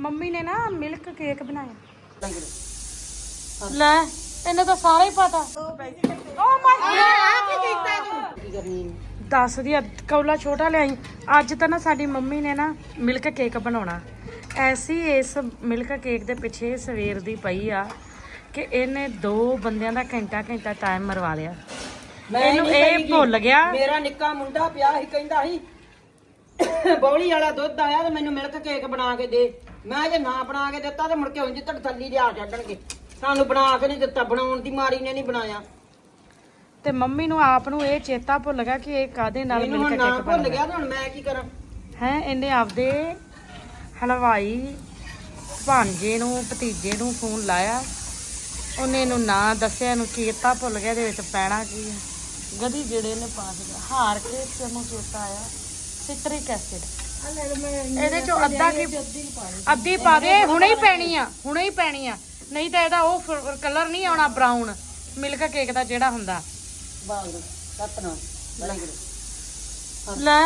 Mummy ਨੇ ਨਾ milk cake ਬਣਾਇਆ। ਲੈ ਇਹਨੂੰ ਤਾਂ ਸਾਰਾ ਹੀ ਪਤਾ। ਓ ਮਾਈ ਕੀ ਕਰਨੀ ਦੱਸ ਦੀ ਕੌਲਾ ਛੋਟਾ ਲਿਆਈ। ਅੱਜ ਤਾਂ ਨਾ ਸਾਡੀ ਮੰਮੀ ਨੇ ਨਾ ਮਿਲਕ ਕੇਕ ਬਣਾਉਣਾ। ਐਸੀ ਇਸ ਮਿਲਕ ਕੇਕ ਦੇ ਪਿੱਛੇ ਸਵੇਰ ਦੀ ਪਈ ਆ ਕਿ ਇਹਨੇ ਦੋ ਬੰਦਿਆਂ ਦਾ ਘੰਟਾ ਘੰਟਾ ਟਾਈਮ ਮਰਵਾ ਲਿਆ। ਇਹਨੂੰ ਇਹ ਭੁੱਲ ਗਿਆ। ਮੇਰਾ ਨਿੱਕਾ ਮੁੰਡਾ ਪਿਆ ਸੀ ਕਹਿੰਦਾ ਸੀ ਬੌਲੀ ਵਾਲਾ ਦੁੱਧ ਆਇਆ ਤੇ ਮੈਨੂੰ ਮਿਲਕ ਕੇਕ ਬਣਾ ਕੇ ਦੇ। ਮੈਂ ਜੇ ਨਾ ਬਣਾ ਕੇ ਦਿੱਤਾ ਤੇ ਮੁੜ ਕੇ ਉਂਝ ਤੜ ਥੱਲੀ ਲਿਆ ਛੱਡਣਗੇ ਸਾਨੂੰ ਬਣਾ ਕੇ ਨਹੀਂ ਦਿੱਤਾ ਬਣਾਉਣ ਦੀ ਮਾਰੀ ਨੇ ਨਹੀਂ ਬਣਾਇਆ। ਤੇ ਮੰਮੀ ਨੂੰ ਆਪ ਨੂੰ ਇਹ ਚੇਤਾ ਭੁੱਲ ਗਿਆ ਕਿ ਇਹ ਕਾਦੇ ਨਾਲ ਮੈਨੂੰ ਮਿਲਕ ਹੁਣ ਨਾ ਕੇਕ ਭੁੱਲ ਬਣਦਾ ਗਿਆ ਤੇ ਹੁਣ ਮੈਂ ਕੀ ਕਰਾਂ? ਹੈ ਇਹਨੇ ਆਪਦੇ ਹਲਵਾਈ ਭਾਂਜੇ ਨੂੰ ਭਤੀਜੇ ਨੂੰ ਫੋਨ ਲਾਇਆ। ਉਹਨੇ ਇਹਨੂੰ ਨਾਂ ਦੱਸਿਆ ਇਹਨੂੰ ਚੇਤਾ ਭੁੱਲ ਗਿਆ ਇਹਦੇ ਵਿੱਚ ਪੈਣਾ ਕੀ ਹੈ ਗਦੀ ਜਿਹੜੇ ਨੇ ਪਾ ਦਿੱਤਾ। ਹਾਰ ਕੇ ਚੇਤਾ ਆਇਆ। Citric acid. ਇਹਦੇ ਚੋਂ ਅੱਧਾ ਕੀ ਅੱਧੀ ਪਾ ਦੇ ਹੁਣੇ ਹੀ ਪੈਣੀ ਆ ਹੁਣੇ ਹੀ ਪੈਣੀ ਆ। ਨਹੀਂ ਤਾਂ ਇਹਦਾ ਉਹ ਕਲਰ ਨਹੀਂ ਆਉਣਾ ਬਰਾਊਨ ਮਿਲਕ ਕੇਕ ਦਾ ਜਿਹੜਾ ਹੁੰਦਾ। ਲੈ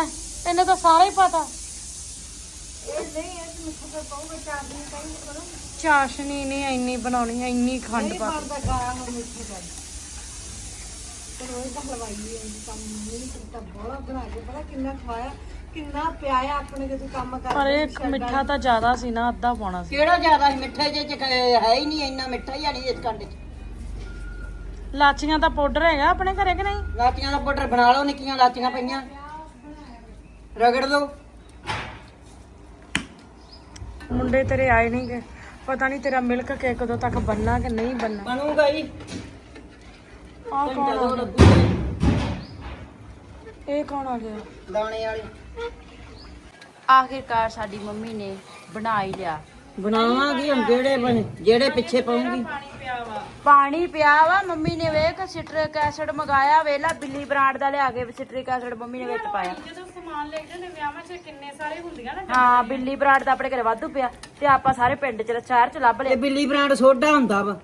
ਇਹਨੇ ਤਾਂ ਸਾਰਾ ਹੀ ਪਤਾ। ਚਾਸ਼ਨੀ ਨਹੀਂ ਇੰਨੀ ਬਣਾਉਣੀ ਹੈ ਇੰਨੀ ਖੰਡ ਪਾ ਕੇ। ਕਿੰਨਾ ਪਿਆਇਆ ਆਪਣੇ ਜਦੋਂ ਕੰਮ ਕਰ ਪਰ ਇਹ ਮਿੱਠਾ ਤਾਂ ਜ਼ਿਆਦਾ ਸੀ ਨਾ ਅੱਧਾ ਪਾਉਣਾ ਸੀ। ਕਿਹੜਾ ਜ਼ਿਆਦਾ ਸੀ? ਮਿੱਠੇ ਜੇ ਚ ਹੈ ਹੀ ਨਹੀਂ ਇੰਨਾ ਮਿੱਠਾ ਹੀ ਨਹੀਂ ਇਸ ਕੰਡ ਚ। ਲਾਚੀਆਂ ਦਾ ਪਾਊਡਰ ਹੈਗਾ ਆਪਣੇ ਘਰੇ ਕਿ ਨਹੀਂ? ਲਾਚੀਆਂ ਦਾ ਪਾਊਡਰ ਬਣਾ ਲਓ ਨਿੱਕੀਆਂ ਲਾਚੀਆਂ ਪਈਆਂ। ਰਗੜ ਲਓ ਮੁੰਡੇ ਤੇਰੇ ਆਏ ਨਹੀਂ ਗਏ ਪਤਾ ਨਹੀਂ ਤੇਰਾ ਮਿਲਕ ਕੇਕ ਕਦੋਂ ਤੱਕ ਬੰਨਾ ਕਿ ਨਹੀਂ ਬੰਨਾ ਬਣੂਗਾ ਹੀ ਆਹ ਕੌਣ ਆ ਇਹ ਕੌਣ ਆ ਗਿਆ? ਦਾਣੇ ਵਾਲੇ। ਆਖਿਰਕਾਰ ਸਾਡੀ ਮੰਮੀ ਨੇ ਬਣਾ ਹੀ ਲਿਆ। ਬਣਾਵਾਂਗੀ ਹੁਣ ਜਿਹੜੇ ਬਣ ਜਿਹੜੇ ਪਿੱਛੇ ਪਾਉਂਗੀ। ਪਾਣੀ ਪਿਆ ਵਾ ਮੰਮੀ ਨੇ ਵੇਖ ਸਿਟਰਿਕ ਐਸਿਡ ਮੰਗਾਇਆ ਵੇਲਾ ਬਿੱਲੀ ਬ੍ਰਾਂਡ ਦਾ ਲਿਆ ਕੇ ਸਿਟਰਿਕ ਐਸਿਡ ਮੰਮੀ ਨੇ ਵਿੱਚ ਪਾਇਆ। ਜਦੋਂ ਸਮਾਨ ਲੈ ਜਾਂਦੇ ਵਿਆਹਾਂ 'ਚ ਕਿੰਨੇ ਸਾਰੇ ਹੁੰਦੀਆਂ ਨਾ ਹਾਂ ਬਿੱਲੀ ਬ੍ਰਾਂਡ ਦਾ ਆਪਣੇ ਘਰੇ ਵਾਧੂ ਪਿਆ ਤੇ ਆਪਾਂ ਸਾਰੇ ਪਿੰਡ ਚ ਸ਼ਹਿਰ ਚ ਲੱਭ ਲਿਆ ਬਿੱਲੀ ਬ੍ਰਾਂਡ ਸੋਡਾ ਹੁੰਦਾ ਵਾ।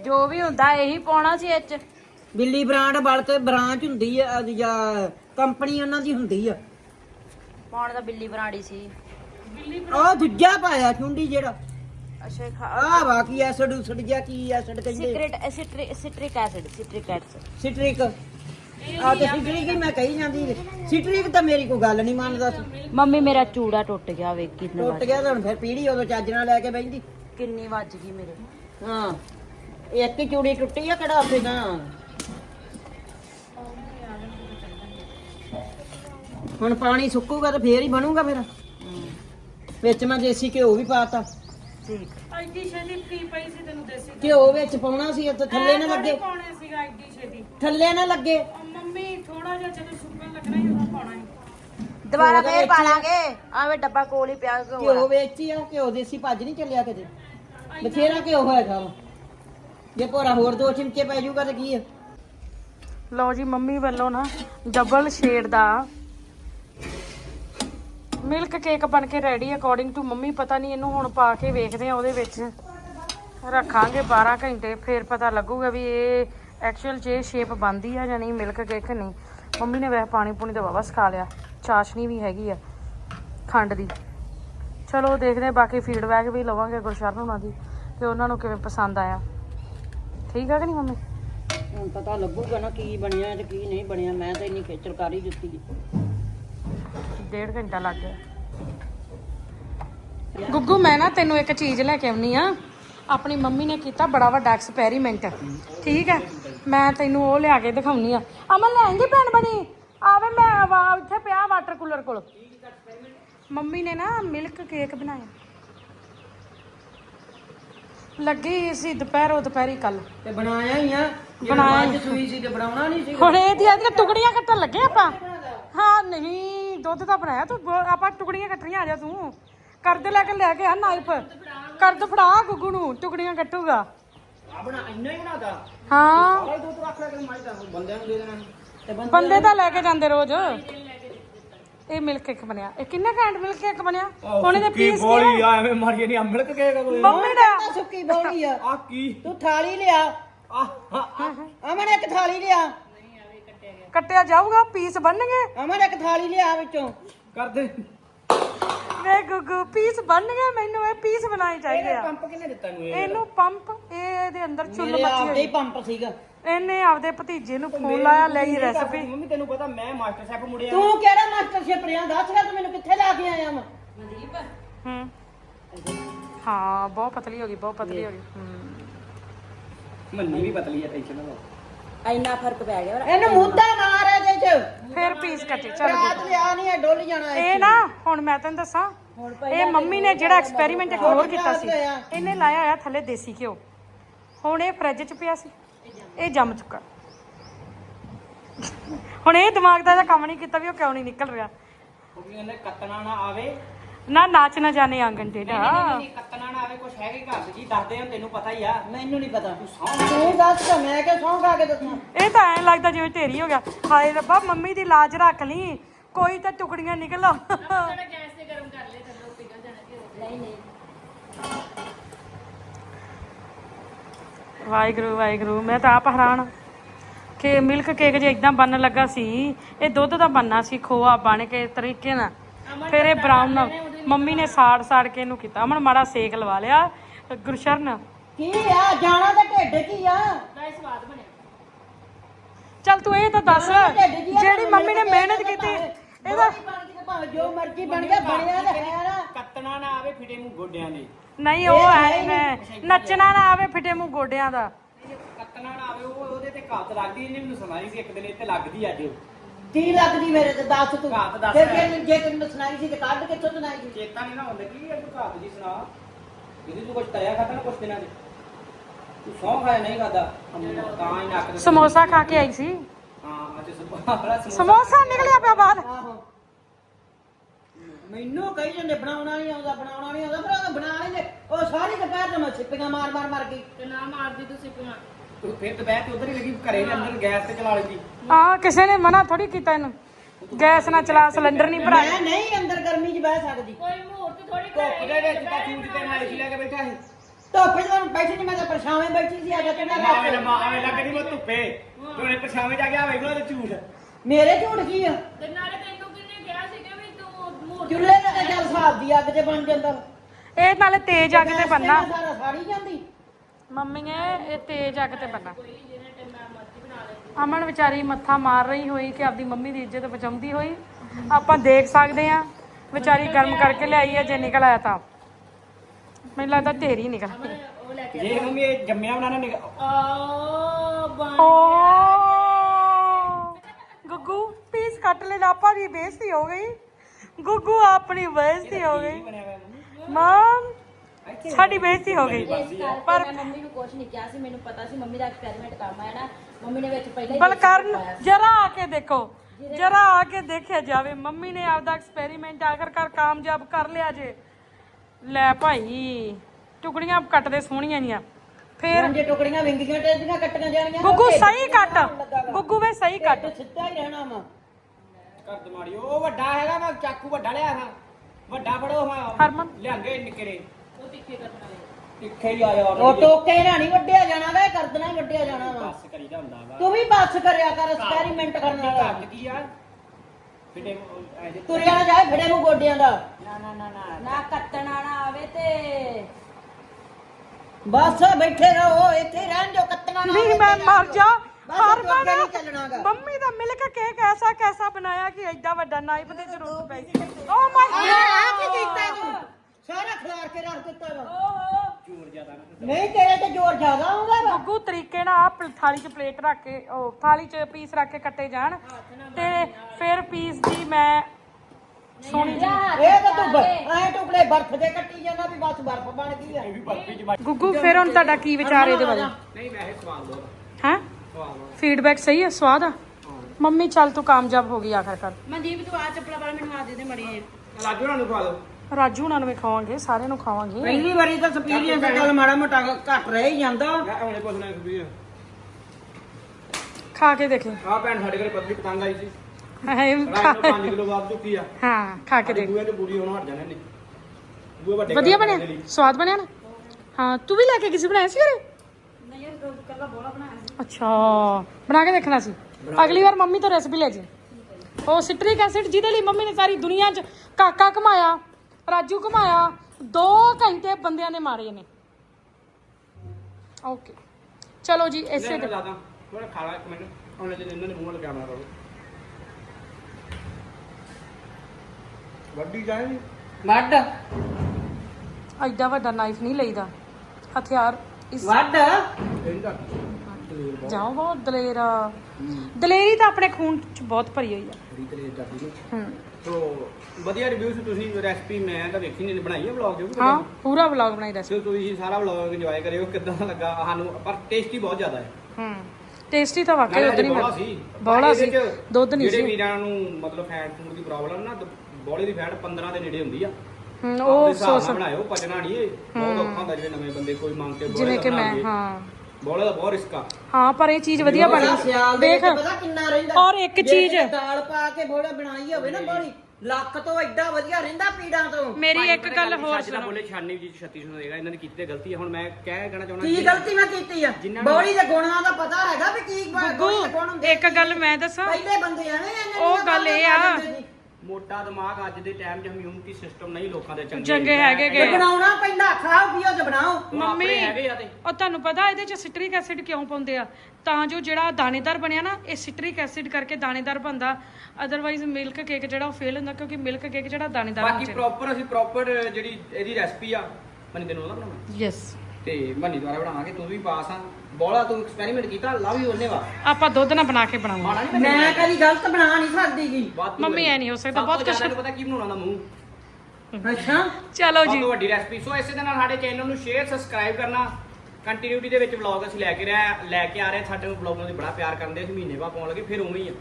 ਜੋ ਵੀ ਹੁੰਦਾ ਇਹੀ ਪਾਉਣਾ ਸੀ ਇਹ ਚ। ਬਿੱਲੀ ਬ੍ਰਾਂਡ ਬਲ ਬ੍ਰਾਂਚ ਹੁੰਦੀ ਆ ਜਾਂ ਕੰਪਨੀ ਉਹਨਾਂ ਦੀ ਹੁੰਦੀ ਆ। ਪਾਉਣ ਦਾ ਬਿੱਲੀ ਬ੍ਰਾਂਡ ਹੀ ਸੀ ਉਹ ਦੂਜਾ ਪਾਇਆ ਛੁੰਡੀ ਜਿਹੜਾ। ਅੱਛਾ ਆ ਬਾਕੀ ਐਸਿਡ ਉਸੜ ਗਿਆ ਕੀ ਐਸਿਡ ਕਹਿੰਦੇ? Citric citric citric acid citric acid citric. ਆ ਤੇ ਸਿਟ੍ਰਿਕ ਹੀ ਮੈਂ ਕਹੀ ਜਾਂਦੀ ਸਿਟ੍ਰਿਕ ਤਾਂ ਮੇਰੀ ਕੋਈ ਗੱਲ ਨਹੀਂ ਮੰਨਦਾ ਸੀ। ਮੰਮੀ ਮੇਰਾ ਚੂੜਾ ਟੁੱਟ ਗਿਆ ਵੇਖ ਕਿੰਨੇ ਟੁੱਟ ਗਿਆ ਤਾਂ ਹੁਣ ਫਿਰ ਪੀੜੀ ਉਦੋਂ ਚੱਜ ਨਾਲ ਲੈ ਕੇ ਬੈਂਦੀ ਕਿੰਨੀ ਵੱਜ ਗਈ ਮੇਰੇ। ਹਾਂ। ਇੱਕ ਚੂੜੀ ਟੁੱਟੀ ਆ ਕਿਹੜਾ ਉੱਥੇ ਤਾਂ। ਹੁਣ ਪਾਣੀ ਸੁੱਕੂਗਾ ਤਾਂ ਫੇਰ ਹੀ ਬਣੂਗਾ ਮੇਰਾ। ਵਿੱਚ ਮੈਂ ਦੇਸੀ ਘਿਓ ਵੀ ਪਾਤਾ। ਠੀਕ। ਐਡੀ ਛੇਤੀ ਫੀ ਪਈ ਸੀ ਤੈਨੂੰ ਦੇਸੀ ਘਿਓ? ਵਿੱਚ ਪਾਉਣਾ ਸੀ ਤੇ ਥੱਲੇ ਨਾ ਲੱਗੇ। ਪਾਉਣੇ ਸੀਗਾ ਐਡੀ ਛੇਤੀ। ਥੱਲੇ ਨਾ ਲੱਗੇ। ਮੰਮੀ ਥੋੜਾ ਜਿਹਾ ਜਦੋਂ ਸੁੱਕਣ ਲੱਗਣਾ ਹੀ ਉਦੋਂ ਪਾਉਣਾ ਸੀ ਦੁਬਾਰਾ ਫੇਰ ਪਾ ਲਾਂਗੇ ਆਵੇਂ ਡੱਬਾ ਕੋਲ ਹੀ ਪਿਆ ਘਿਓ। ਘਿਓ ਵਿੱਚ ਹੀ ਆ ਘਿਓ ਦੇਸੀ ਭੱਜ ਨਹੀਂ ਚੱਲਿਆ ਕਿਤੇ। ਬਥੇਰਾ ਘਿਓ ਹੋਏਗਾ ਵਾ ਜੇ ਭੋਰਾ ਹੋਰ ਦੋ ਚਮਚੇ ਪੈ ਜਾਊਗਾ ਤਾਂ ਕੀ ਆ? ਲਓ ਜੀ ਮੰਮੀ ਵੱਲੋਂ ਨਾ ਡਬਲ ਸ਼ੇਡ ਦਾ ਮਿਲਕ ਕੇਕ ਬਣ ਕੇ ਰੈਡੀ ਅਕੋਰਡਿੰਗ ਟੂ ਮੰਮੀ, ਪਤਾ ਨਹੀਂ ਇਹਨੂੰ ਹੁਣ ਪਾ ਕੇ ਵੇਖਦੇ ਆ ਉਹਦੇ ਵਿੱਚ। ਰੱਖਾਂਗੇ 12 ਘੰਟੇ, ਫਿਰ ਪਤਾ ਲੱਗੂਗਾ ਵੀ ਇਹ ਐਕਚੁਅਲ 'ਚ ਇਹ ਸ਼ੇਪ ਬਣਦੀ ਆ ਜਾਂ ਨਹੀਂ, ਮਿਲਕ ਕੇਕ ਨਹੀਂ। ਮੰਮੀ ਨੇ ਵੈਸੇ ਪਾਣੀ ਪੂਣੀ ਤਾਂ ਵਾਵਾ ਸਿਖਾ ਲਿਆ, ਚਾਸ਼ਨੀ ਵੀ ਹੈਗੀ ਆ, ਖੰਡ ਦੀ। ਚਲੋ ਦੇਖਦੇ ਹਾਂ ਬਾਕੀ ਫੀਡਬੈਕ ਵੀ ਲਵਾਂਗੇ ਗੁਰਸ਼ਰਨ ਉਹਨਾਂ ਦੀ, ਕਿ ਉਹਨਾਂ ਨੂੰ ਕਿਵੇਂ ਪਸੰਦ ਆਇਆ। ਠੀਕ ਆ ਕਿ ਨਹੀਂ ਮੰਮੀ? ਹੁਣ ਪਤਾ ਲੱਗੂਗਾ ਨਾ ਕੀ ਬਣਿਆ ਤੇ ਕੀ ਨਹੀਂ ਬਣਿਆ, ਮੈਂ ਤਾਂ ਇੰਨੀ ਖੇਚਲ ਕਰ ਹੀ ਦਿੱਤੀ। ਡੇਢ ਘੰਟਾ ਲੱਗ ਗਿਆ। ਗੁੱਗੂ ਮੈਂ ਨਾ ਤੈਨੂੰ ਇੱਕ ਚੀਜ਼ ਲੈ ਕੇ ਆਉਣੀ ਆ। ਆਪਣੀ ਮੰਮੀ ਨੇ ਕੀਤਾ ਬੜਾ ਵੱਡਾ ਐਕਸਪੈਰੀਮੈਂਟ ਠੀਕ ਹੈ? ਮੈਂ ਤੈਨੂੰ ਉਹ ਲਿਆ ਕੇ ਦਿਖਾਉਣੀ ਆ। ਅਮਨ ਲੈ ਆਂਦੀ ਭੈਣ ਬਣੀ। ਆਵੇ ਮੈਂ ਵਾ ਇੱਥੇ ਪਿਆ ਵਾਟਰ ਕੂਲਰ ਕੋਲ। ਮੰਮੀ ਨੇ ਨਾ ਮਿਲਕ ਕੇਕ ਬਣਾਇਆ। ਲੱਗੀ ਸੀ ਦੁਪਹਿਰੋਂ ਦੁਪਹਿਰੀ ਕੱਲ ਤੇ ਬਣਾਇਆ ਹੀ ਆ। ਬਣਾਇਆ ਸੂਈ ਸੀ ਤੇ ਬਣਾਉਣਾ ਨਹੀਂ ਸੀ। ਹੁਣ ਇਹ ਦੀਆਂ ਟੁਕੜੀਆਂ ਕੱਟਣ ਲੱਗੇ ਆਪਾਂ। ਹਾਂ ਨਹੀਂ। ਦੁੱਧ ਤਾਂ ਬਣਾਇਆ ਤੂੰ ਬੋ- ਆਪਾਂ ਟੁਕੜੀਆਂ ਕੱਟਣੀਆਂ ਆ ਜਾ ਤੂੰ। ਕਰਦੇ ਲੈ ਕੇ ਲੈ ਕੇ ਆ ਨਾਈਫ। ਕਰਦ ਫੜਾ ਗੁੱਗੂ ਨੂੰ ਟੁਕੜੀਆਂ ਕੱਟੂਗਾ। ਆ ਬਣਾ ਇੰਨਾ ਹੀ ਬਣਾਦਾ ਹਾਂ। ਆਹ ਦੁੱਧ ਰੱਖ ਲੈ ਕੇ ਮਾਈ ਤਾਂ ਬੰਦਿਆਂ ਨੂੰ ਦੇ ਦੇਣਾ। ਤੇ ਬੰਦੇ ਬੰਦੇ ਤਾਂ ਲੈ ਕੇ ਜਾਂਦੇ ਰੋਜ਼। ਇਹ ਮਿਲਕ ਕੇਕ ਬਣਿਆ। ਇਹ ਕਿੰਨਾ ਘੈਂਟ ਮਿਲਕ ਕੇਕ ਬਣਿਆ? ਹੁਣ ਇਹਦੇ ਪੀਸ ਬੋਲੀ ਆ ਐਵੇਂ ਮਾਰੀ ਨਹੀਂ ਮਿਲਕ ਕੇਕ ਕੋਈ? ਮੰਮੀ ਦਾ। ਤਾਂ ਸੁੱਕੀ ਬੌੜੀ ਆ। ਆ ਕੀ? ਤੂੰ ਥਾਲੀ ਲਿਆ। ਆ ਅਮਨ ਇੱਕ ਥਾਲੀ ਲਿਆ। ਕੱਟਿਆ ਜਾਊਗਾ ਪੀਸ ਬਣਨਗੇ ਅਮਨ ਇੱਕ ਥਾਲੀ ਲਿਆ ਵਿੱਚੋਂ। ਕਰਦੇ। ਵੇ ਗੁੱਗੂ ਪੀਸ ਬਣ ਗਏ ਮੈਨੂੰ ਇਹ ਪੀਸ ਬਣਾਏ ਚਾਹੀਦੇ ਆ। ਪੰਪ ਕਿੰਨੇ ਦਿੱਤਾ ਨੂੰ ਇਹ? ਇਹਨੂੰ ਪੰਪ ਇਹ ਇਹਦੇ ਅੰਦਰ ਚੁੱਲ ਮੇਰੇ ਮੱਚੀ ਆਪਦੇ ਹੀ ਹੋਈ। ਪੰਪ ਸੀਗਾ। ਇਹਨੇ ਆਪਦੇ ਭਤੀਜੇ ਨੂੰ ਫੋਨ ਲਾਇਆ ਲਈ ਰੈਸਪੀ ਮੰਮੀ ਤੈਨੂੰ ਪਤਾ ਮੈਂ ਮਾਸਟਰ ਸ਼ੈਫ ਮੁੜਿਆ ਤੂੰ ਕਿਹੜਾ ਮਾਸਟਰ ਸ਼ੇਫ ਰਿਆਂ ਦੱਸ ਗਿਆ ਤੂੰ ਮੈਨੂੰ ਕਿੱਥੇ ਲਾ ਕੇ ਆਇਆ ਵਾ? ਹੂੰ। ਹਾਂ ਬਹੁਤ ਪਤਲੀ ਹੋ ਗਈ ਬਹੁਤ ਪਤਲੀ ਹੋ ਗਈ। ਹੂੰ। ਮੰਨੀ ਵੀ ਪਤਲੀ ਆ ਟੈਨਸ਼ਨ ਨਾ ਲਓ। ਇੰਨਾ ਫ਼ਰਕ ਪੈ ਗਿਆ। ਇਹਨੂੰ ਮੁੱਦਾ ਮਾਰ ਇਹਦੇ ਚ। ਫਿਰ ਪੀਸ ਕੱਟੇ ਚੱਲ ਰਾਤ ਲਿਆ ਨਹੀਂ ਇਹ ਡੁੱਲ ਜਾਣਾ ਇਹ ਨਾ ਹੁਣ ਮੈਂ ਤੈਨੂੰ ਦੱਸਾਂ ਇਹ ਮੰਮੀ ਨੇ ਜਿਹੜਾ ਐਕਸਪੈਰੀਮੈਂਟ ਇੱਕ ਹੋਰ ਕੀਤਾ ਸੀ ਇਹਨੇ ਲਾਇਆ ਹੋਇਆ ਥੱਲੇ ਦੇਸੀ ਘਿਓ। ਹੁਣ ਇਹ ਫ੍ਰਿਜ 'ਚ ਪਿਆ ਸੀ। ਇਹ ਜੰਮ ਚੁੱਕਾ। ਹੁਣ ਇਹ ਦਿਮਾਗ ਦਾ ਇਹਦਾ ਕੰਮ ਨਹੀਂ ਕੀਤਾ ਵੀ ਉਹ ਕਿਉਂ ਨਹੀਂ ਨਿਕਲ ਰਿਹਾ। ਕਿਉਂਕਿ ਇਹਨੇ ਕੱਤਣਾ ਨਾ ਆਵੇ। ਨਾ ਨਾਚ ਨਾ ਜਾਣੇ ਆਂਗਨ ਟੇਢਾ ਨਹੀਂ ਕੱਤਣਾ ਨਾ ਆਵੇ ਕੁਛ ਹੈਗੇ ਘਰ ਜੀ ਦੱਸਦੇ ਆ ਤੈਨੂੰ ਪਤਾ ਹੀ ਆ। ਮੈਨੂੰ ਨਹੀਂ ਪਤਾ ਤੂੰ ਦੱਸ ਤਾਂ ਮੈਂ ਕਿ ਸੌਂ ਖਾ ਕੇ ਦੱਸਾਂ? ਇਹ ਤਾਂ ਐਂ ਲੱਗਦਾ ਜਿਵੇਂ ਢੇਰੀ ਹੋ ਗਿਆ। ਹਾਏ ਰੱਬਾ ਮੰਮੀ ਦੀ ਲਾਜ ਰੱਖ ਲਈ। ਕੋਈ ਤਾਂ ਟੁਕੜੀਆਂ ਨਿਕਲ ਆ ਵਾਹਿਗੁਰੂ ਵਾਹਿਗੁਰੂ ਮੈਂ ਤਾਂ ਆਪ ਹੈਰਾਨ। ਕਿ ਮਿਲਕ ਕੇਕ ਜੇ ਇਦਾਂ ਬਣਨ ਲੱਗਾ ਸੀ ਇਹ ਦੁੱਧ ਦਾ ਬਣਨਾ ਸੀ ਖੋਆ ਬਣ ਕੇ ਤਰੀਕੇ ਨਾਲ। ਫਿਰ ਇਹ ਬਰਾਊਨ ਨਾਲ ਮੰਮੀ ਨੇ ਸਾੜ ਸਾੜ ਕੇ ਇਹਨੂੰ ਕੀਤਾ। ਅਮਨ ਮਾੜਾ ਸੇਕ ਲਵਾ ਲਿਆ। ਗੁਰਸ਼ਰਨ। ਕੀ ਆ? ਜਾਣਾ ਤਾਂ ਢਿੱਡ ਕੀ ਆ। ਚੱਲ ਤੂੰ ਇਹ ਤਾਂ ਦੱਸ ਜਿਹੜੀ ਮੰਮੀ ਨੇ ਮਿਹਨਤ ਕੀਤੀ ਇਹਦਾ ਬਣ ਕੇ ਤੇ ਭਾਵੇਂ ਜੋ ਮਰਜ਼ੀ ਬਣ ਗਿਆ ਬਣਿਆ ਤਾਂ ਹੈ ਨਾ। ਕੱਤਣਾ ਨਾ ਆਵੇ ਫਿਟੇ ਮੂੰਹ ਗੋਡਿਆਂ ਦੇ। ਨਹੀਂ ਉਹ ਹੈ ਮੈਂ ਨੱਚਣਾ ਨਾ ਆਵੇ ਫਿੱਟੇ ਮੂੰਹ ਗੋਡਿਆਂ ਦਾ। ਕੱਤਣਾ ਨਾ ਆਵੇ ਉਹ ਉਹਦੇ ਤੇ ਘਾਤ ਲੱਗਦੀ ਇਹਨੇ ਮੈਨੂੰ ਸੁਣਾਈ ਸੀ ਇੱਕ ਦਿਨ ਇੱਥੇ ਲੱਗਦੀ ਅੱਜ। ਕੀ ਲੱਗਦੀ ਮੇਰੇ ਤੇ ਦੱਸ ਤੂੰ? ਘਾਤ ਦੱਸ। ਫਿਰ ਜੇ ਜੇ ਤੈਨੂੰ ਸੁਣਾਈ ਸੀ ਤੇ ਕੱਢ ਕਿੱਥੋਂ ਸੁਣਾਈ ਸੀ ਚੇਤਾ ਨਹੀਂ ਨਾ ਹੁੰਦਾ ਕੀ ਇਹ ਘਾਤ ਜੀ ਸੁਣਾ। ਇਹਦੀ ਤੂੰ ਕੁਝ ਤਰਿਆ ਖਾਦਾ ਨਾ ਕੁਛ ਦਿਨਾਂ ਦੇ ਤੂੰ ਸੌਂ ਖਾਇਆ ਨਹੀਂ ਖਾਦਾ ਤਾਂ ਹੀ ਨੱਕ ਦੇ ਸਮੋਸਾ ਖਾ ਕੇ ਆਈ ਸੀ। ਹਾਂ ਅੱਜ ਸੁਬਾਹ ਸਮੋਸਾ ਨਿਕਲਿਆ ਪਿਆ ਬਾਹਰ। ਆਹੋ। ਮੈਨੂੰ ਕਹੀ ਜਾਂਦੇ ਬਣਾਉਣਾ ਨਹੀਂ ਆਉਂਦਾ ਬਣਾਉਣਾ ਨਹੀਂ ਆਉਂਦਾ ਪਰ ਉਹ ਬਣਾ ਲੈਂਦੇ ਉਹ ਸਾਰੀ ਦੁਪਹਿਰ ਤੇ ਮੈਂ ਛਿੱਪੀਆਂ ਮਾਰ ਮਾਰ ਮਾਰ ਗਈ ਤੂੰ ਫਿਰ ਦੁਪਹਿਰ ਤੇ ਉਧਰ ਹੀ ਲੱਗੀ ਘਰੇ ਦੇ ਅੰਦਰ ਗੈਸ ਤੇ ਚਲਾ ਲੈਂਦੀ ਆ ਕਿਸੇ ਨੇ ਮਨਾ ਥੋੜੀ ਕੀਤਾ ਇਹਨੂੰ। ਗੈਸ ਨਾ ਚਲਾ ਸਿਲੰਡਰ ਨਹੀਂ ਭਰਾਇਆ ਮੈਂ ਨਹੀਂ ਅੰਦਰ ਗਰਮੀ 'ਚ ਬਹਿ ਸਕਦੀ। ਧੁੱਪ ਦੇ ਵਿੱਚ ਤਾਂ ਚੂਟ ਤੇ ਨਾਲ ਏਸੀ ਲੈ ਕੇ ਬੈਠਾ ਸੀ। ਧੁੱਪ 'ਚ ਤਾਂ ਬੈਠੀ ਨਹੀਂ ਮੈਂ ਤਾਂ ਪਰਛਾਵੇਂ ਬੈਠੀ ਸੀ ਆ ਜਾ ਕਿੰਨਾ ਮਾਵੇਂ ਨਾ। ਮਾਵੇਂ ਲੱਗਦੀ ਮੈਂ ਧੁੱਪੇ। ਤੂੰ ਨੇ ਪਛਾਵੇਂ ਜਾ ਗਿਆ ਵੇਖ ਲੋ ਤੇ ਝੂਠ। ਮੇਰੇ ਝੂਠ ਕੀ ਆ? ਚੁੱਲ੍ਹੇ ਤੇ ਤਾਂ ਚੱਲ ਸਾਬ ਦੀ ਅੱਗ ਤੇ ਬਣ ਜਾਂਦਾ। ਇਹ ਨਾਲੇ ਤੇਜ਼ ਅੱਗ ਤੇ ਬੰਨਾ ਸਾਰਾ ਸਾੜੀ ਜਾਂਦੀ। ਮੰਮੀ ਨੇ ਇਹ ਤੇਜ਼ ਅੱਗ ਤੇ ਬੰਨਾ ਅਮਨ ਵਿਚਾਰੀ ਮੱਥਾ ਮਾਰ ਰਹੀ ਹੋਈ ਕਿ ਆਪਦੀ ਮੰਮੀ ਦੀ ਇੱਜ਼ਤ ਬਚਾਉਂਦੀ ਹੋਈ। ਆਪਾਂ ਦੇਖ ਸਕਦੇ ਆ ਵਿਚਾਰੀ ਗਰਮ ਕਰਕੇ ਲਿਆਈ ਹੈ ਜੇ ਨਿਕਲ ਆਇਆ ਤਾਂ। ਮੈਨੂੰ ਲੱਗਦਾ ਢੇਰੀ ਨਿਕਲ ਜੇ ਮੰਮੀ ਇਹ ਜੰਮਿਆ ਬਣਾਣਾ ਨਿਕਲ ਓ! ਗੁੱਗੂ ਪੀਸ ਕੱਟ ਲੈ ਆਪਾਂ ਦੀ ਬੇਇੱਜ਼ਤੀ ਹੋ ਗਈ। ਗੁੱਗੂ ਆਪਣੀ ਬੇਇੱਜ਼ਤੀ ਹੋ ਗਈ। ਮੰਮੀ? ਮਾਂ ਸਾਡੀ ਬੇਇੱਜ਼ਤੀ ਹੋ ਗਈ। ਪਰ ਮੈਂ ਮੰਮੀ ਨੂੰ ਕੁਝ ਨਹੀਂ ਕਿਹਾ ਸੀ ਮੈਨੂੰ ਪਤਾ ਸੀ ਮੰਮੀ ਦਾ ਐਕਸਪੈਰੀਮੈਂਟ ਕੰਮ ਆਇਆ ਨਾ। ਮੰਮੀ ਨੇ ਵਿੱਚ ਪਹਿਲਾਂ ਹੀ ਬਲਕਰਨ ਜਰਾ ਆ ਕੇ ਦੇਖੋ ਜਰਾ ਆ ਕੇ ਦੇਖਿਆ ਜਾਵੇ ਮੰਮੀ ਨੇ ਆਪਦਾ ਐਕਸਪੈਰੀਮੈਂਟ ਆਖਰਕਾਰ ਕਾਮਯਾਬ ਕਰ ਲਿਆ ਜੇ। ਲੈ ਭਾਈ ਟੁਕੜੀਆਂ ਕੱਟਦੇ ਸੋਹਣੀਆਂ ਜੀਆਂ। ਫੇਰ ਜੇ ਟੁਕੜੀਆਂ ਵਿੰਗੀਆਂ ਟੇਡੀਆਂ ਕੱਟੀਆਂ ਜਾਣੀਆਂ। ਗੁੱਗੂ ਸਹੀ ਕੱਟ। ਗੁੱਗੂ ਵੇ ਸਹੀ ਕੱਟ। ਸਿੱਧਾ ਹੀ ਰਹਿਣਾ ਵਾ। ਕਰ ਦਮਾੜੀ ਉਹ ਵੱਡਾ ਹੈਗਾ ਮੈਂ ਚਾਕੂ ਵੱਡਾ ਲਿਆ ਹਾਂ ਵੱਡਾ ਫੜੋ ਹਾਂ। ਹਰਮਨ। ਲਿਆਂਗੇ ਨਿੱਕਰੇ ਤਿੱਖੇ ਕਰਨ ਵਾਲੇ। ਤਿੱਖੇ ਹੀ ਆਇਆ ਉਹ ਟੋਕੇ ਨਾਲ ਨਹੀਂ ਵੱਢਿਆ ਜਾਣਾ ਵਾ ਇਹ ਕਰਦਣਾ ਹੀ ਵੱਢਿਆ ਜਾਣਾ ਵਾ। ਬਸ ਕਰੀਦਾ ਹੁੰਦਾ ਵਾ। ਤੂੰ ਵੀ ਬੱਸ ਕਰਿਆ ਕਰ ਐਕਸਪੈਰੀਮੈਂਟ ਕਰਨ ਵਾਲਾ। ਘੱਟ ਕੀ ਆ? ਫਿਟੇ ਐਜੇ ਤੁਰਿਆ ਨਾ ਜਾਏ ਫੜੇ ਮੂੰਹ ਗੋਡਿਆਂ ਦਾ। ਨਾ ਨਾ ਨਾ ਨਾ ਨਾ ਕੱਟਣਾ ਨਾ ਆਵੇ ਤੇ। ਬਸ ਬੈਠੇ ਰਹੋ ਇੱਥੇ ਰਹਿਣ ਜੋ ਕੱਤਣਾ ਨਾ ਨਹੀਂ ਮੈਂ ਮਰ ਜਾ। ਬਸ ਹਰ ਅੱਗੇ ਨਹੀਂ ਚੱਲਣਾਗਾ। ਮੰਮੀ ਦਾ ਮਿਲਕ ਕੇਕ ਐਸਾ ਕੈਸਾ ਬਣਾਇਆ ਕਿ ਐਡਾ ਵੱਡਾ ਨਾਈਫ ਦੀ ਜ਼ਰੂਰਤ ਪਈ। ਓ ਮਾਈ ਆ ਕੀ ਕੀਤਾ ਤੂੰ? ਸਾਰਾ ਖਿਲਾਰ ਕੇ ਰੱਖ ਦਿੱਤਾ ਵਾ। ਜ਼ੋਰ ਜ਼ਿਆਦਾ ਨਾ ਨਹੀਂ ਤੇਰੇ ਤੇ ਜ਼ੋਰ ਜ਼ਿਆਦਾ ਆਉਂਦਾ ਵਾ। ਗੁੱਗੂ ਤਰੀਕੇ ਨਾਲ ਆਹ ਪਲ- ਥਾਲੀ 'ਚ ਪਲੇਟ ਰੱਖ ਕੇ ਉਹ ਥਾਲੀ 'ਚ ਪੀਸ ਰੱਖ ਕੇ ਕੱਟੇ ਜਾਣ। ਤੇ ਫਿਰ ਪੀਸ ਦੀ ਮੈਂ ਸੋਹਣੀ ਜਿਹੀ ਇਹ ਤਾਂ ਤੂੰ ਬ- ਐ ਟੁਕੜੇ ਬਰਫ਼ ਦੇ ਕੱਟੀ ਜਾਂਦਾ ਵੀ ਬਸ ਬਰਫ਼ ਬਣ ਗਈ ਆ। ਬਰਫੀ ਚ ਵੱਜ- ਗੁੱਗੂ ਫਿਰ ਹੁਣ ਤੁਹਾਡਾ ਕੀ ਵਿਚਾਰ ਇਹਦੇ ਬਾਰੇ? ਹੈ? ਫੀਡਬੈਕ ਸਹੀ ਹੈ ਸਵਾਦ ਆ? ਮੰਮੀ ਚੱਲ ਤੂੰ ਕਾਮਯਾਬ ਹੋ ਗਈ ਆਖਰਕਾਰ। ਮਨਦੀਪ ਤੂੰ ਆ ਚੱਪਲਾਂ ਵਾਲਾ ਮੈਨੂੰ ਆ ਦੇ ਦੇ ਮੜੀ ਲਾਜੋ ਨੂੰ ਖਵਾ ਦੋ ਰਾਜੂ ਉਹਨਾਂ ਨੂੰ ਵੀ ਖਾਵਾਂਗੇ ਸਾਰਿਆਂ ਨੂੰ ਖਾਵਾਂਗੇ। ਪਹਿਲੀ ਵਾਰੀ ਤਾਂ ਸਪੀਰੀਅੰਸ ਚੱਲ ਮਾੜਾ ਮੋਟਾ ਘੱਟ ਰਹਿ ਹੀ ਜਾਂਦਾ। ਮੈਂ ਹੁਣੇ ਪੁੱਛਣਾ ਸੁਬੀਰ ਖਾ ਕੇ ਦੇਖੇ। ਆ ਭੈਣ ਸਾਡੇ ਘਰੇ ਪਤਲੀ ਪਤੰਗ ਆਈ ਸੀ। ਹਾਏ, ਨੂੰ 5 ਕਿਲੋ ਵਾਪ ਚੁੱਕੀ ਆ? ਹਾਂ ਖਾ ਕੇ ਦੇਖ। ਬੂਏ ਤੇ ਪੂਰੀ ਹੋਣ ਹਟ ਜਾਣੇ ਨੇ। ਬੂਏ ਵੱਡੇ ਵਧੀਆ ਬਣਿਆ? ਲਈ। ਸਵਾਦ ਬਣਿਆ ਨਾ? ਹਾਂ ਤੂੰ ਵੀ ਲੈ ਕੇ ਕਿਸੇ ਬਣਾਇਆ ਸੀ ਘਰੇ? ਅੱਛਾ ਬਣਾ ਕੇ ਦੇਖਣਾ ਸੀ। ਅਗਲੀ ਵਾਰ ਮੰਮੀ ਤੋਂ ਰੈਸਪੀ ਲੈ ਜੀ। ਉਹ ਸਿਟਰਿਕ ਐਸਿਡ ਜਿਹਦੇ ਲਈ ਮੰਮੀ ਨੇ ਸਾਰੀ ਦੁਨੀਆ 'ਚ ਕਾਕਾ ਕਮਾਇਆ। ਰਾਜੂ ਘੁਮਾਇਆ। 2 ਘੰਟੇ ਬੰਦਿਆਂ ਨੇ ਮਾਰੇ ਨੇ। ਓਕੇ ਚਲੋ ਜੀ ਇਸੇ ਦੇ ਲਾਦਾ। ਥੋੜਾ ਖਾ ਲਾ ਇੱਕ ਮਿੰਟ। ਉਹਨੇ ਜੇ ਇਹਨਾਂ ਨੇ ਮੂੰਹ ਲਗਾ ਮਾਰਾ ਕਰੋ। ਵੱਡੀ ਜਾਏ ਵੱਡ। ਐਡਾ ਵੱਡਾ ਨਾਈਫ ਨਹੀਂ ਲਈਦਾ। ਹਥਿਆਰ ਇਸ ਵੱਡ। ਇਹਦੀ ਜਾਓ ਬਹੁਤ ਦਲੇਰ। ਆ। ਦਲੇਰੀ ਤਾਂ ਆਪਣੇ ਖੂਨ ਚ ਬਹੁਤ ਭਰੀ ਹੋਈ ਆ। ਬੜੀ ਤੇਰੇ ਕਰਦੀ ਨੇ ਹੂੰ। ਸੋ ਵਧੀਆ ਰਿਵਿਊ ਸੀ ਤੁਸੀਂ ਰੈਸਪੀ ਮੈਂ ਤਾਂ ਵੇਖੀ ਨਹੀਂ ਬਣਾਈ ਹੈ ਵਲੌਗ ਵੀ ਹਾਂ ਪੂਰਾ ਵਲੌਗ ਬਣਾਈ ਦੱਸ ਸੋ ਤੁਸੀਂ ਸਾਰਾ ਵਲੌਗ ਇੰਜੋਏ ਕਰਿਓ ਕਿੱਦਾਂ ਦਾ ਲੱਗਾ? ਸਾਨੂੰ ਪਰ ਟੇਸਟੀ ਬਹੁਤ ਜ਼ਿਆਦਾ ਹੈ। ਹੂੰ ਟੇਸਟੀ ਤਾਂ ਵਾਕਈ ਨਾਲੇ ਉਦੋਂ ਹੀ ਬੋਲਾ ਸੀ। ਬੋਲਾ ਸੀ ਦੁੱਧ ਨਹੀਂ ਜਿਹੜੇ ਸੀ। ਵੀਰਾਂ ਨੂੰ ਮਤਲਬ ਫੈਟ ਫੂਡ ਦੀ ਪ੍ਰੋਬਲਮ ਨਾ ਬੋਲੇ ਦੀ ਫੈਟ 15 ਦੇ ਨੇੜੇ ਹੁੰਦੀ ਆ। ਉਹ ਸੋਸ ਬਣਾਇਓ ਪਚਣਾ ਨਹੀਂ ਇਹ। ਬਹੁਤ ਔਖਾ ਹੁੰਦਾ ਜਿਹੜੇ ਨਵੇਂ ਬੰਦੇ ਕੋਈ ਮੰਗ ਕੇ ਜਿਵੇਂ ਕਿ ਮੈਂ ਹਾਂ। ਬੋਲੇ ਦਾ ਬਹੁਤ ਰਿਸਕ ਹਾਂ ਪਰ ਇਹ ਚੀਜ਼ ਵਧੀਆ ਬਣੀ। ਸਿਆਲ ਦੇ ਦੇਖ ਵਿੱਚ ਪਤਾ ਕਿੰਨਾ ਰਹਿੰਦਾ। ਔਰ ਇੱਕ ਜੇ ਚੀਜ਼- ਕਿਤੇ ਦਾਲ ਪਾ ਕੇ ਬੋੜਾ ਬਣਾਈ ਹੋਵੇ ਨਾ ਬੋਲੀ ਲੱਕ ਤੋਂ ਐਡਾ ਵਧੀਆ ਰਹਿੰਦਾ ਪੀੜਾਂ ਤੋਂ। ਮੇਰੀ ਇੱਕ ਗੱਲ ਹੋਰ ਸੁਣੋ। ਬੋਲੇ 96 ਜੀ 3600 ਦੇਗਾ ਇਹਨਾਂ ਨੇ ਕੀਤੀ ਗਲਤੀ ਆ। ਹੁਣ ਮੈਂ ਕਹਿ ਕਹਿਣਾ ਚਾਹੁੰਦਾ ਕੀ ਗਲਤੀ ਮੈਂ ਕੀਤੀ ਆ? ਜਿਨ੍ਹਾਂ ਨੂੰ- ਬੋੜੀ ਦੇ ਗੁਣਾਂ ਦਾ ਪਤਾ ਹੈਗਾ ਵੀ ਕੀ ਬੋੜੀ ਹੁੰਦੇ ਇੱਕ ਗੱਲ ਮੈਂ ਦੱਸਾਂ? ਪਹਿਲੇ ਬੰਦੇ ਐਵੇਂ ਇਹਨਾਂ ਉਹ ਗੱਲ ਇਹ ਆ-। ਮੋਟਾ ਦਿਮਾਗ ਅੱਜ ਦੇ ਟਾਈਮ 'ਚ ਇਮਿਊਨਿਟੀ ਸਿਸਟਮ ਨਹੀਂ ਲੋਕਾਂ ਦੇ ਚੰਗੇ ਚੰਗੇ ਹੈਗੇ। ਗੇ। ਤੇ ਬਣਾਉਣਾ ਪੈਂਦਾ ਖਾਓ ਪੀਓ ਤੇ ਬਣਾਓ ਮੰਮੀ ਆਪਣੇ ਹੈਗੇ ਆ ਤੇ। ਉਹ ਤੁਹਾਨੂੰ ਪਤਾ ਇਹਦੇ ਚ ਸਿਟਰਿਕ ਐਸਿਡ ਕਿਉਂ ਪਾਉਂਦੇ ਆ? ਤਾਂ ਜੋ ਜਿਹੜਾ ਦਾਣੇਦਾਰ ਬਣਿਆ ਨਾ ਇਹ ਸਿਟਰਿਕ ਐਸਿਡ ਕਰਕੇ ਦਾਣੇਦਾਰ ਬਣਦਾ। ਅਦਰਵਾਈਜ਼ ਮਿਲਕ ਕੇਕ ਜਿਹੜਾ ਉਹ ਫੇਲ ਹੁੰਦਾ ਕਿਉਂਕਿ ਮਿਲਕ ਕੇਕ ਜਿਹੜਾ ਦਾਣੇਦਾਰ ਬਾਕੀ ਹੁੰਦਾ ਪ੍ਰੋਪਰ ਅਸੀਂ ਪ੍ਰੋਪਰ ਜਿਹੜੀ ਇਹਦੀ ਰੈਸਪੀ ਆ ਮੰਨੀ ਤੈਨੂੰ ਉਹਦਾ ਬਣਾਉਣਾ ਯੈਸ ਤੇ ਮੰਨੀ ਦੁਆਰਾ ਬਣਾਵਾਂਗੇ ਤੂੰ ਵੀ ਪਾਸ ਆ। ਬੋਲਾ ਤੂੰ ਐਕਸਪੈਰੀਮੈਂਟ ਕੀਤਾ ਲਵ ਯੂ ਉਹਨੇ ਵਾ। ਆਪਾਂ ਦੁੱਧ ਨਾਲ ਬਣਾ ਕੇ ਬਣਾਵਾਂਗੇ। ਨਹੀਂ ਮੈਂ ਕਦੀ ਗਲਤ ਬਣਾ ਨਹੀਂ ਸਕਦੀ ਗੀ। ਮੰਮੀ ਐ ਨਹੀਂ ਹੋ ਸਕਦਾ ਬਹੁਤ ਕੁਛ ਪਤਾ ਕੀ ਬਣਾਉਣਾ ਦਾ ਮੂੰਹ? ਅੱਛਾ। ਚਲੋ ਸਭ ਜੀ। ਤੋਂ ਵੱਡੀ ਰੈਸਪੀ ਸੋ ਇਸੇ ਦੇ ਨਾਲ ਸਾਡੇ ਚੈਨਲ ਨੂੰ ਸ਼ੇਅਰ ਸਬਸਕ੍ਰਾਈਬ ਕਰਨਾ। ਕੰਟੀਨਿਊਟੀ ਦੇ ਵਿੱਚ ਵਲੌਗ ਅਸੀਂ ਲੈ ਕੇ ਰਹਿ ਲੈ ਕੇ ਆ ਰਹੇ ਹਾਂ। ਸਾਡੇ ਵਲੌਗਾਂ ਦੀ ਬੜਾ ਪਿਆਰ ਕਰਦੇ ਅਸੀਂ ਮਹੀਨੇ ਬਾਅਦ ਪਾਉਣ ਲੱਗੇ ਫਿਰ ਉਵੇਂ ਹੀ ਆ।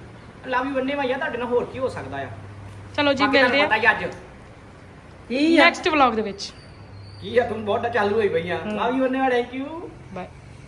ਲਵ ਯੂ ਬੰਨੇ ਭਾਈਆ ਤੁਹਾਡੇ ਨਾਲ ਹੋਰ ਕੀ ਹੋ ਸਕਦਾ ਆ? ਚਲੋ ਜੀ ਬਾਕੀ ਤੁਹਾਨੂੰ ਮਿਲਦੇ ਪਤਾ ਆ ਹੀ ਅੱਜ। ਕੀ ਆ? ਨੈਕਸਟ ਵਲੌਗ ਦੇ ਵਿੱਚ। ਕੀ ਆ ਤੂੰ ਬਹੁਤ ਚਾਲੂ ਹੋਈ ਪਈਆਂ ਲਵ ਯੂ ਬੰਨੇ ਥੈਂਕ ਯੂ ਬਾਏ